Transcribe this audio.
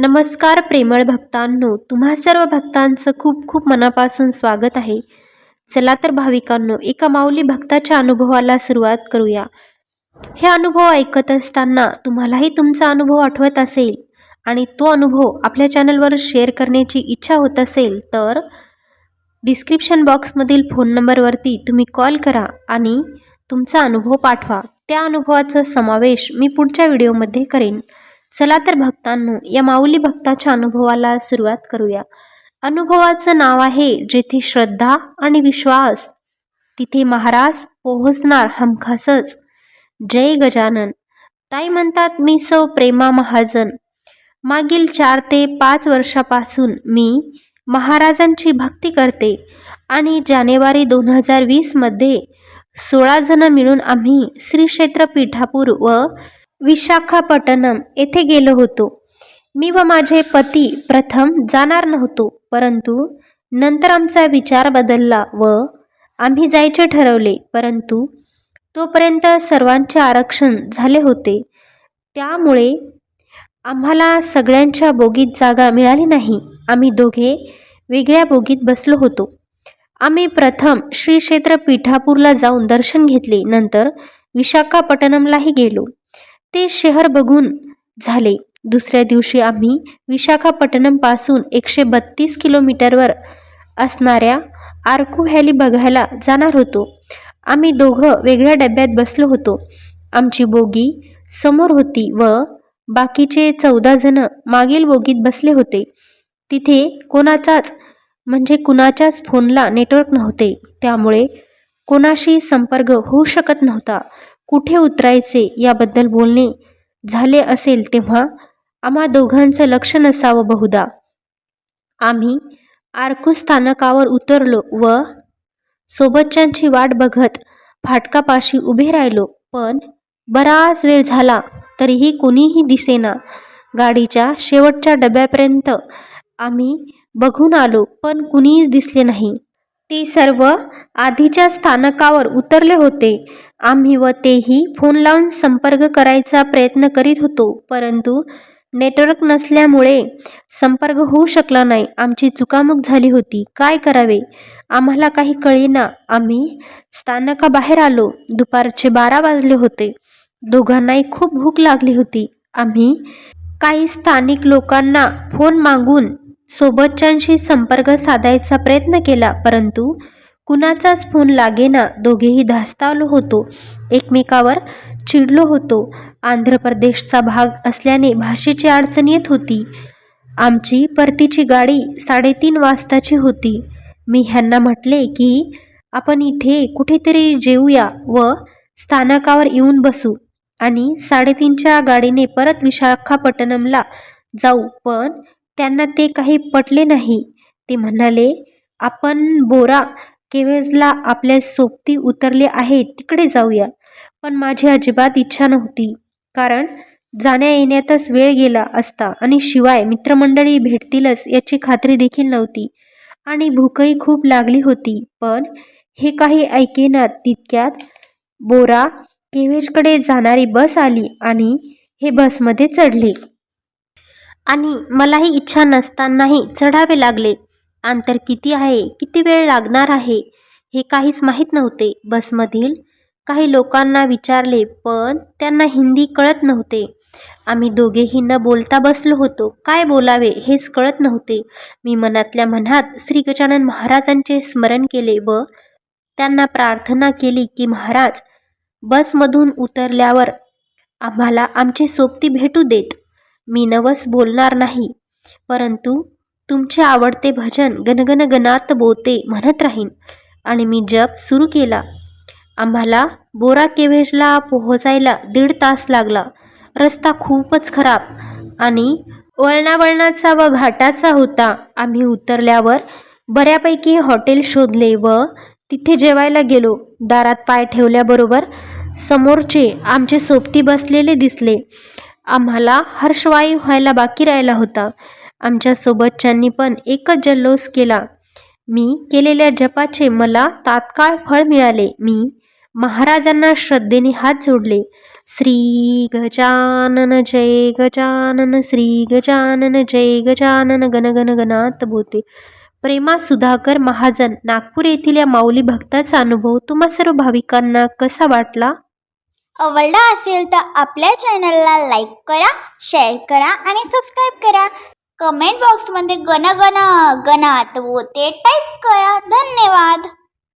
नमस्कार प्रेमळ भक्तांनो तुम्हा सर्व भक्तांचं खूप खूप मनापासून स्वागत आहे. चला तर भाविकांनो एका माऊली भक्ताच्या अनुभवाला सुरुवात करूया. हे अनुभव ऐकत असताना तुम्हालाही तुमचा अनुभव आठवत असेल आणि तो अनुभव आपल्या चॅनलवर शेअर करण्याची इच्छा होत असेल तर डिस्क्रिप्शन बॉक्समधील फोन नंबरवरती तुम्ही कॉल करा आणि तुमचा अनुभव पाठवा. त्या अनुभवाचा समावेश मी पुढच्या व्हिडिओमध्ये करेन. चला तर भक्तांनो या माऊली भक्ताच्या अनुभवाला सुरुवात करूया. अनुभवाचं नाव आहे जेथे श्रद्धा आणि विश्वास. तिथे महाराज पोहोचणार हमखासच. जय गजानन. ताई म्हणतात मी सौ प्रेमा महाजन. मागील चार ते पाच वर्षापासून मी महाराजांची भक्ती करते आणि जानेवारी दोन हजार वीसमध्ये सोळा जण मिळून आम्ही श्री क्षेत्र पीठापूर व विशाखापट्टणम येथे गेलो होतो. मी व माझे पती प्रथम जाणार नव्हतो परंतु नंतर आमचा विचार बदलला व आम्ही जायचे ठरवले परंतु तोपर्यंत सर्वांचे आरक्षण झाले होते. त्यामुळे आम्हाला सगळ्यांच्या बोगीत जागा मिळाली नाही. आम्ही दोघे वेगळ्या बोगीत बसलो होतो. आम्ही प्रथम श्री क्षेत्र पिठापूरला जाऊन दर्शन घेतले नंतर विशाखापट्टणमलाही गेलो. ते शहर बघून झाले. दुसऱ्या दिवशी आम्ही विशाखापट्टणमपासून एकशे बत्तीस किलोमीटरवर असणाऱ्या आर्कू व्हॅली बघायला जाणार होतो. आम्ही दोघं वेगळ्या डब्यात बसलो होतो. आमची बोगी समोर होती व बाकीचे चौदा जण मागील बोगीत बसले होते. तिथे कोणाचाच म्हणजे कुणाच्याच फोनला नेटवर्क नव्हते. त्यामुळे कोणाशी संपर्क होऊ शकत नव्हता. कुठे उतरायचे याबद्दल बोलणे झाले असेल तेव्हा आम्हा दोघांचं लक्ष नसावं बहुधा. आम्ही आरकू स्थानकावर उतरलो व सोबतच्यांची वाट बघत फाटकापाशी उभे राहिलो. पण बराच वेळ झाला तरीही कोणीही दिसेना. गाडीच्या शेवटच्या डब्यापर्यंत आम्ही बघून आलो पण कुणीच दिसले नाही. ती सर्व आधीच्या स्थानकावर उतरले होते. आम्ही व तेही फोन लावून संपर्क करायचा प्रयत्न करीत होतो परंतु नेटवर्क नसल्यामुळे संपर्क होऊ शकला नाही. आमची चुकामुक झाली होती. काय करावे? आम्हाला काही कळेना. आम्ही स्थानकाबाहेर आलो. दुपारचे बारा वाजले होते. दोघांनाही खूप भूक लागली होती. आम्ही काही स्थानिक लोकांना फोन मागून सोबतच्यांशी संपर्क साधायचा प्रयत्न केला परंतु कुणाचाच फोन लागेना. दोघेही धास्तावलो होतो. एकमेकावर चिडलो होतो. आंध्र प्रदेशचा भाग असल्याने भाषेची अडचण येत होती. आमची परतीची गाडी साडेतीन वाजताची होती. मी ह्यांना म्हटले की आपण इथे कुठेतरी जेऊया व स्थानकावर येऊन बसू. आणि साडेतीनच्या गाडीने परत विशाखापट्टणमला जाऊ पण त्यांना ते काही पटले नाही. ते म्हणाले आपण बोरा केवेजला आपल्या सोबती उतरले आहे तिकडे जाऊया. पण माझी अजिबात इच्छा नव्हती. कारण जाण्या येण्यातच वेळ गेला असता आणि शिवाय मित्रमंडळी भेटतीलच याची खात्री देखील नव्हती. आणि भूकही खूप लागली होती. पण हे काही ऐकेनात तितक्यात बोरा केवेजकडे जाणारी बस आली आणि हे बसमध्ये चढले. आणि मलाही इच्छा नसतानाही चढावे लागले. अंतर किती आहे? किती वेळ लागणार आहे? हे काहीच माहीत नव्हते. बसमधील काही लोकांना विचारले पण त्यांना हिंदी कळत नव्हते. आम्ही दोघेही न बोलता बसलो होतो. काय बोलावे हेच कळत नव्हते. मी मनातल्या मनात श्री गजानन महाराजांचे स्मरण केले व त्यांना प्रार्थना केली की महाराज बसमधून उतरल्यावर आम्हाला आमचे सोबती भेटू देत. मी नवस बोलणार नाही. परंतु तुमचे आवडते भजन गणगण बोते म्हणत राहीन. आणि मी जप सुरू केला. आम्हाला बोरा केव्हेजला पोहोचायला दीड तास लागला. रस्ता खूपच खराब आणि वळणावळणाचा व घाटाचा होता. आम्ही उतरल्यावर बऱ्यापैकी हॉटेल शोधले व तिथे जेवायला गेलो. दारात पाय ठेवल्याबरोबर समोरचे आमचे सोबती बसलेले दिसले. आम्हाला हर्षवायू व्हायला बाकी राहिला होता. आमच्या सोबतच्यांनी पण एकच जल्लोष केला. मी केलेल्या जपाचे मला तात्काळ फळ मिळाले. मी महाराजांना श्रद्धेने हात जोडले. श्री गजानन जय गजानन श्री गजानन जय गजानन गण गणात बोते. प्रेमा सुधाकर महाजन नागपूर येथील या माऊली भक्ताचा अनुभव तुम्हा सर्व भाविकांना कसा वाटला? आवडला असेल तर आपल्या चॅनलला लाईक करा शेअर करा आणि सबस्क्राईब करा. कमेंट बॉक्समध्ये गण गण गणात व ते टाईप करा. धन्यवाद.